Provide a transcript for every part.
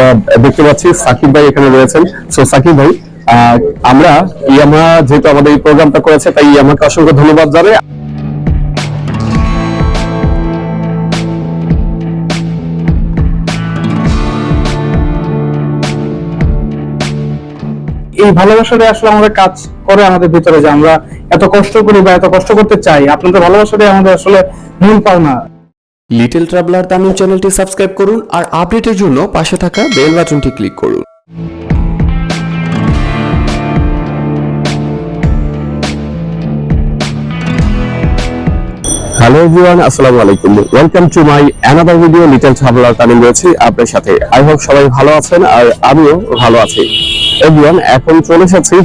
আমরা দেখতে পাচ্ছি সাকিব ভাই এখানে রয়েছেন। সো সাকিব ভাই আমরা ইয়ামা যেহেতু আমাদের এই প্রোগ্রামটা করেছে, তাই ইয়ামাকে অসংখ্য ধন্যবাদ জানাই। এই ভালোবাসাটাই আসলে আমাদের কাজ করে আমাদের ভিতরে যে আমরা এত কষ্ট করি বা এত কষ্ট করতে চাই। আপনাদের ভালোবাসাটাই আমাদের আসলে মূল পাওনা। লিটল ট্রাভেলার তামিল চ্যানেলটি সাবস্ক্রাইব করুন আর আপডেটের জন্য পাশে থাকা বেল বাটনটি ক্লিক করুন। হ্যালো এভরিওয়ান আসসালামু আলাইকুম। Welcome to my another video little traveller Tamil রয়েছে আপনার সাথে। আই হোপ সবাই ভালো আছেন আর আমিও ভালো আছি। এভরিওয়ান এখন চলে এসেছি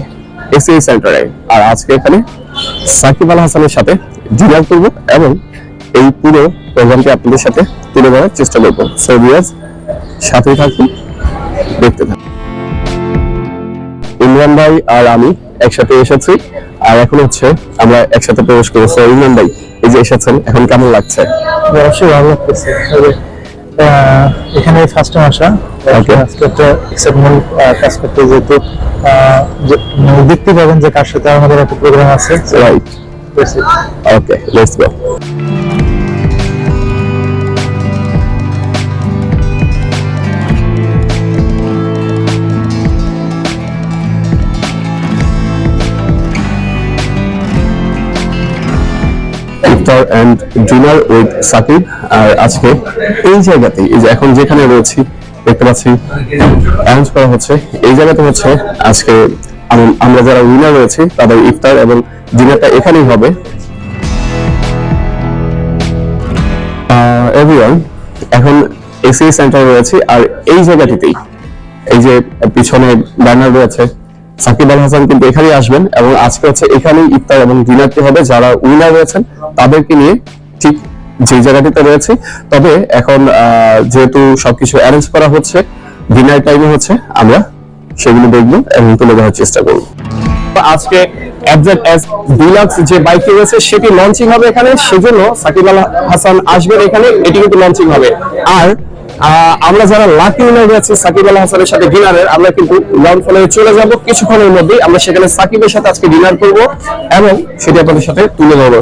এসিআই সেন্টারে আর আজকে এখানে সাকিব আল হাসানের সাথে ডিনার করব এবং এই পুরো প্রোগ্রামটি আপনাদের সাথে তুলে ধরার চেষ্টা করব। সো ভিউয়ার্স সাথেই থাকুন দেখতে থাকুন। ইমরান ভাই আর আমি একসাথে এসেছি আর এখন হচ্ছে আমরা একসাথে প্রবেশ করব। সো ইমরান ভাই এই যে এসেছেন এখন কেমন লাগছে? অবশ্যই ভালো লাগতেছে। এখানে ফার্স্ট টাইম আসা। একটা এক্সাইটমেন্ট কাজ করতে যেহেতু মানে দেখতে পাবেন যে কার সাথে আমাদের একটা প্রোগ্রাম আছে। রাইট ওকে লেটস গো ইফতার এন্ড ডিনার উইথ সাকিব। আর আজকে এই জায়গাতে, এই যে এখন যেখানে রয়েছি, দেখতে পাচ্ছি অ্যারেঞ্জ করা হচ্ছে, এই জায়গাতে হচ্ছে আজকে আমরা যারা উইনার রয়েছি, তাদের ইফতার এবং ডিনারটা এখানেই হবে। এখন এসি সেন্টার রয়েছে, আর এই জায়গাটিতেই, এই যে পিছনে ব্যানার রয়েছে সাকিব আল হাসান কিন্তু এখানেই আসবেন এবং আজকে হচ্ছে এখানেই ইফতার এবং ডিনারটি হবে। যারা উইনার রয়েছেন, তাদেরকে নিয়ে ঠিক যে জায়গাটিতে রয়েছে। তবে এখন যেহেতু সবকিছু অ্যারেঞ্জ করা হচ্ছে ডিনার টাইমে হচ্ছে, আমরা সেগুলো দেখব এবং তুলে ধরার চেষ্টা করব। আজকে যে বাইকটি রয়েছে, সেটি লঞ্চিং হবে এখানে। সেজন্য সাকিব আল হাসান আসবেন এখানে, এটি কিন্তু লঞ্চিং হবে। আর আমরা যারা লাকি উইনার আছি, সাকিব আল হাসানের সাথে ডিনারের, আমরা কিন্তু গ্রাউন্ড ফ্লোরে চলে যাব। কিছুক্ষণের মধ্যেই আমরা সেখানে সাকিবের সাথে আজকে ডিনার করব এবং সেটি আপনাদের সাথে তুলে ধরবো।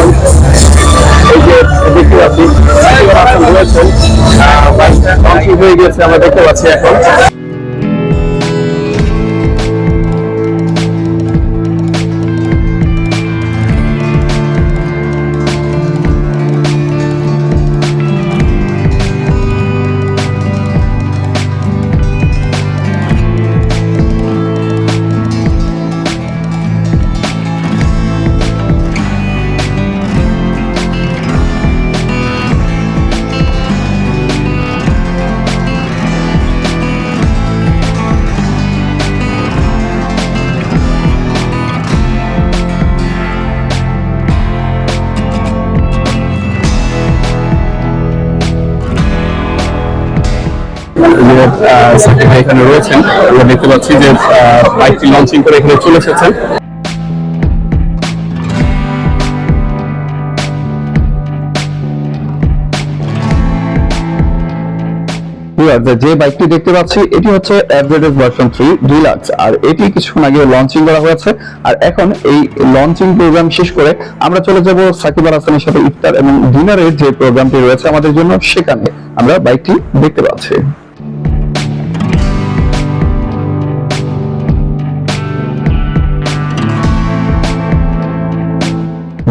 Everyone. এই যে দেখতে আমরা দেখতে পাচ্ছি এখন সাকিব ভাই এখানে রয়েছেন। আমরা দেখতে পাচ্ছি যে বাইকটি লঞ্চিং করে এখানে চলে এসেছেন যে বাইকটি দেখতে পাচ্ছি, এটি হচ্ছে ভার্সন থ্রি ডিলাক্স আর এটি কিছুক্ষণ আগে লঞ্চিং করা হয়েছে। আর এখন এই লঞ্চিং প্রোগ্রাম শেষ করে আমরা চলে যাব সাকিব হাসানের সাথে ইফতার এবং ডিনারের যে প্রোগ্রামটি রয়েছে আমাদের জন্য, সেখানে আমরা বাইকটি দেখতে পাচ্ছি।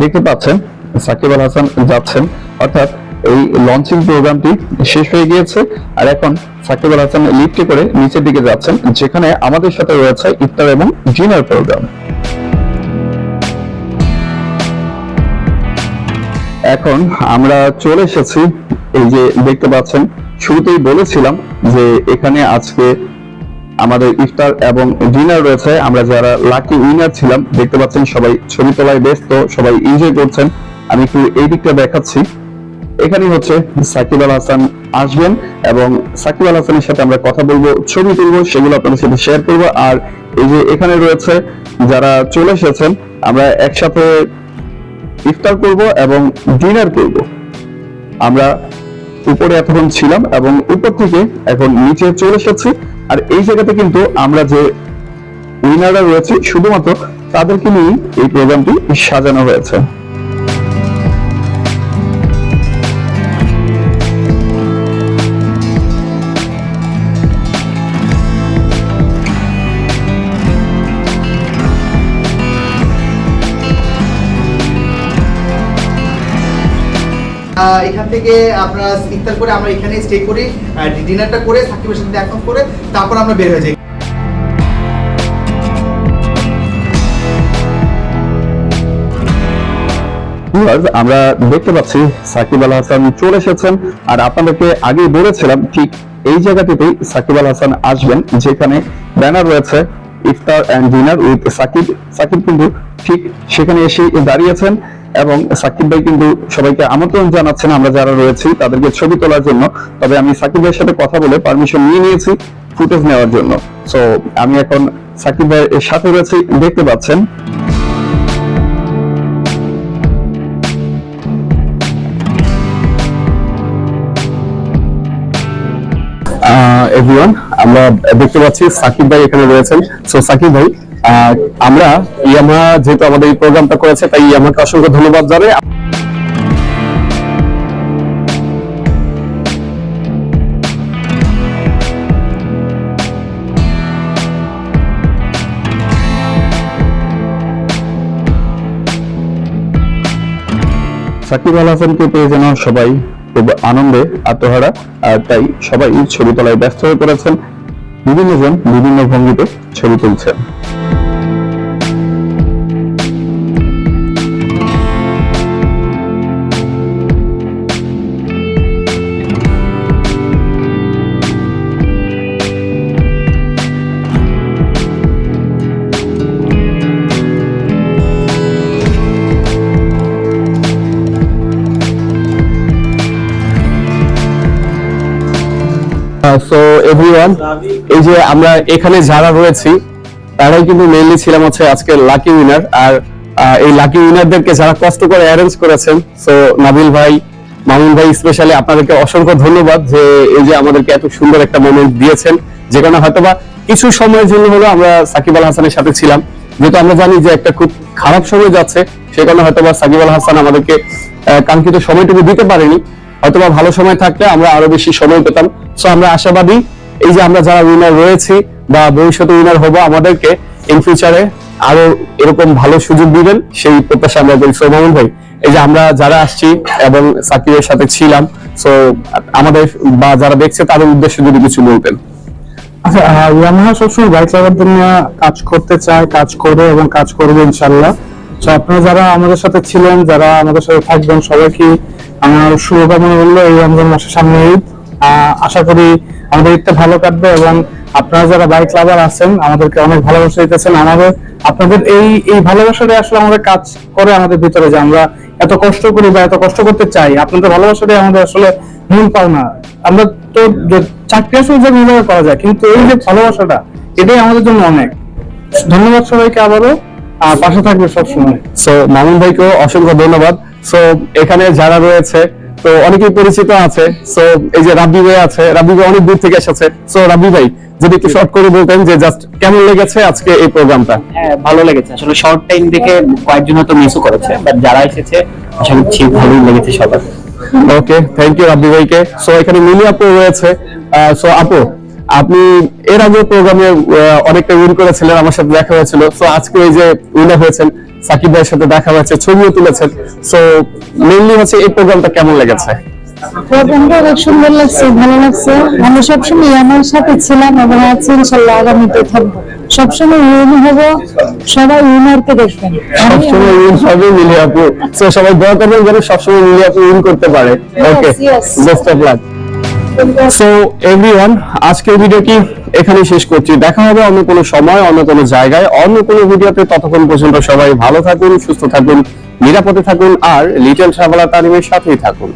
দেখতে পাচ্ছেন, সাকিব আল হাসান যাচ্ছেন। অর্থাৎ এই লঞ্চিং প্রোগ্রামটি শেষ হয়ে গিয়েছে আর এখন সাকিব আল হাসান লিফটে করে নিচের দিকে যাচ্ছেন, যেখানে আমাদের সাথে রয়েছে ইফতার এবং ডিনার প্রোগ্রাম এখন আমরা চলে এসেছি, এই যে দেখতে পাচ্ছেন, শুরুতেই বলেছিলাম যে এখানে আজকে আমাদের ইফতার এবং ডিনার রয়েছে। আমরা যারা লাকি উইনার ছিলাম, দেখতে পাচ্ছেন সবাই ছবি তোলায় ব্যস্ত, সবাই এনজয় করছেন। আমি একটু এই দিকটা দেখাচ্ছি। এখানে হচ্ছে সাকিব আল হাসান আসবেন এবং সাকিব আল হাসানের সাথে আমরা কথা বলব, ছবি তুলবো, সেগুলো আপনাদের সাথে শেয়ার করব। আর এই যে এখানে রয়েছে, যারা চলে এসেছেন, আমরা একসাথে ইফতার করব এবং ডিনার করব। আমরা উপরে এতক্ষণ ছিলাম এবং উপর থেকে এখন নিচে চলে এসেছি। আর এই জায়গাতে কিন্তু আমরা যে উইনাররা রয়েছে, শুধুমাত্র তাদেরকে নিয়েই এই প্রোগ্রামটি সাজানো হয়েছে। এখান থেকে আমরা ইফতার করে আমরা এখানে স্টে করি ডিনারটা করে, সাকিবের সাথে দেখা করে, তারপর আমরা বের হয়ে যাই। আমরা দেখতে পাচ্ছি সাকিব আল হাসান চলে এসেছেন। আর আপনাদেরকে আগে বলেছিলাম, ঠিক এই জায়গাটিতেই সাকিব আল হাসান আসবেন, যেখানে ব্যানার রয়েছে, ইফতার and dinner with Sakib. Sakib কিন্তু ঠিক সেখানে এসে দাঁড়িয়েছেন। এবং সাকিব ভাই কিন্তু সবাইকে আমন্ত্রণ জানাচ্ছেন, আমরা যারা রয়েছি তাদেরকে ছবি তোলার জন্য। তবে আমি সাকিব ভাইয়ের সাথে কথা বলে পারমিশন নিয়ে নিয়েছি ফুটেজ নেওয়ার জন্য। সো আমি এখন সাকিব ভাইয়ের সাথে রয়েছি, দেখতে পাচ্ছেন। আমরা দেখতে পাচ্ছি সাকিব ভাই এখানে রয়েছেন। সো সাকিব ভাই আমরা ইয়ামা যেহেতু আমাদের এই প্রোগ্রামটা করেছে, তাই ইয়ামাকে অসংখ্য ধন্যবাদ জানাই। সাকিব আল হাসানকে পেয়ে যেন সবাই খুব আনন্দে আত্মহারা তাই সবাই ছবি তোলায় ব্যস্ত হয়ে পড়েছেন। বিভিন্ন জন বিভিন্ন ভঙ্গিতে ছবি তুলছেন। সো এভরিওয়ান এই যে আমরা এখানে যারা রয়েছি তারাই কিন্তু মেইনলি ছিলাম হচ্ছে আজকে লাকি উইনার আর এই লাকি উইনারদেরকে যারা কষ্ট করে অ্যারেঞ্জ করেছেন সো নাবিল ভাই মামুন ভাই স্পেশালি আপনাদেরকে অসংখ্য ধন্যবাদ যে এই যে আমাদেরকে এত সুন্দর একটা মোমেন্ট দিয়েছেন যেখানে হয়তোবা কিছু সময়ের জন্য হলো আমরা সাকিব আল হাসানের সাথে ছিলাম। যেহেতু আমরা জানি যে একটা খুব খারাপ সময় যাচ্ছে সে কারণে হয়তোবা সাকিব আল হাসান আমাদেরকে আহ, কাঙ্ক্ষিত সময়টুকু দিতে পারেনি। হয়তোবা ভালো সময় থাকলে আমরা আরও বেশি সময় পেতাম। সো আমরা আশাবাদী এই যে আমরা যারা উইনার রয়েছি বা ভবিষ্যতে উইনার হব আমাদেরকে ইন ফিউচারে আরও এরকম ভালো সুযোগ দিবেন, সেই প্রত্যাশা আমরা করি। সো ভাই, এই যে আমরা যারা আসছি এবং সাকিবের সাথে ছিলাম সো আমাদের বা যারা দেখছে তাদের উদ্দেশ্যে যদি কিছু বলতেন। আচ্ছা ইয়ামাহা সবসময় বাইক চালাবার জন্য কাজ করতে চায়, কাজ করে এবং কাজ করবে ইনশাল্লাহ তো আপনারা যারা আমাদের সাথে ছিলেন, যারা আমাদের সাথে থাকবেন, সবাইকে আমার শুভকামনা বলল এই রমজান মাসের সামনে ঈদ। আশা করি আমাদের ঈদটা ভালো কাটবে এবং আপনারা যারা বাইক লাভার আছেন, আমাদেরকে অনেক ভালোবাসা দিতেছেন আমাদের। আপনাদের এই এই ভালোবাসাটাই আসলে আমাদের কাজ করে আমাদের ভিতরে যে আমরা এত কষ্ট করি বা এত কষ্ট করতে চাই। আপনাদের ভালোবাসাটাই আমাদের আসলে মূল পাওনা। আমরা তো চাকরি আসলে যে করা যায়, কিন্তু এই যে ভালোবাসাটা, এটাই আমাদের জন্য অনেক। ধন্যবাদ সবাইকে আবারও। পাশে থাকবে সবসময়। সো মামুন ভাইকেও অসংখ্য ধন্যবাদ। সো এখানে যারা রয়েছে তো অনেকেই পরিচিত আছে। সো এই যে রাব্বি ভাই আছে রাব্বি ভাই অনেক দূর থেকে এসেছে। সো রাব্বি ভাই যদি একটু শর্ট করে বলতেন যে জাস্ট কেমন লেগেছে আজকে এই প্রোগ্রামটা হ্যাঁ ভালো লেগেছে। আসলে শর্ট টাইম দেখে কয়েকজন হয়তো মিসও করেছে বাট যারা এসেছে আশা করছি ভালোই লেগেছে সবার। ওকে থ্যাংক ইউ রাব্বি ভাইকে। সো এখানে মিলি আপু রয়েছে। সো আপু আপনি এর আগে প্রোগ্রামে অনেকটা উইন করেছিলেন আমার সাথে দেখা হয়েছিল। সো আজকে এই যে উইনার হয়েছেন সাকিব ভাইয়ের সাথে দেখা হয়েছে ছবিও তুলেছেন। সো মেইনলি হচ্ছে এই প্রোগ্রামটা কেমন লেগেছে? প্রোগ্রামটা অনেক সুন্দর লাগছে ভালো লাগছে। আমরা সবসময় আমার সাথে ছিলাম এবং আছি ইনশাল্লাহ আগামীতে থাকব। সবসময় উইন হব সবাই উইনারকে দেখবেন। আমি- সবসময় উইন হবে মিলি আপু তো সবাই দোয়া করবেন যেন সবসময় মিলি আপু উইন করতে পারে। Okay best of luck so everyone আজকের ভিডিওটি এখানে শেষ করছি। দেখা হবে অন্য কোনো সময়, অন্য কোনো জায়গায়, অন্য কোনো ভিডিওতে। ততক্ষণ পর্যন্ত সবাই ভালো থাকুন, সুস্থ থাকুন, নিরাপদে থাকুন, আর লিটল ট্রাভেলার তালিমের সাথেই থাকুন।